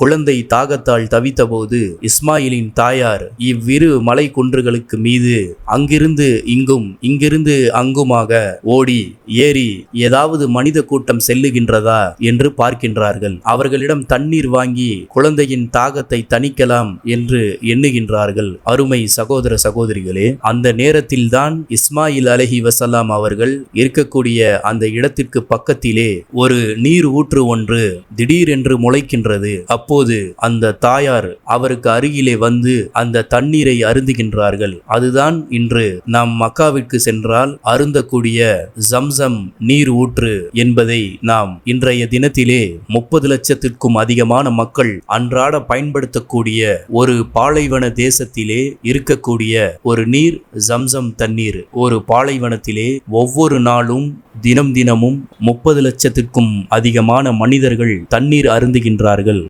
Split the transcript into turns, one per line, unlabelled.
குழந்தை தாகத்தால் தவித்தபோது இஸ்மாயிலின் தாயார் இவ்விரு மலை குன்றுகளுக்கு மீது அங்கிருந்து இங்கும் இங்கிருந்து அங்குமாக ஓடி ஏறி ஏதாவது மனித கூட்டம் செல்லுகின்றதா என்று பார்க்கின்றார்கள். அவர்களிடம் தண்ணீர் வாங்கி குழந்தையின் தாகத்தை தணிக்கலாம் என்று எண்ணுகின்றார்கள். அருமை சகோதர சகோதரிகளே அந்த நேரத்தில்தான் இஸ்மாயில் அலஹி வசலாம் அவர்கள் இருக்கக்கூடிய அந்த இடத்திற்கு பக்கத்திலே ஒரு நீர் ஊற்று ஒன்று திடீரென்று முளைக்கின்றது. அப் அப்போது அந்த தாயார் அவருக்கு அருகிலே வந்து அந்த தண்ணீரை அருந்துகின்றார்கள். அதுதான் இன்று நாம் மக்காவிற்கு சென்றால் அருந்தக்கூடிய ஜம்சம் நீர் ஊற்று என்பதை நாம் இன்றைய தினத்திலே முப்பது லட்சத்திற்கும் அதிகமான மக்கள் அன்றாட பயன்படுத்தக்கூடிய ஒரு பாலைவன தேசத்திலே இருக்கக்கூடிய ஒரு நீர் ஜம்சம் தண்ணீர். ஒரு பாலைவனத்திலே ஒவ்வொரு நாளும் தினம் தினமும் முப்பது லட்சத்திற்கும் அதிகமான மனிதர்கள் தண்ணீர் அருந்துகின்றார்கள்.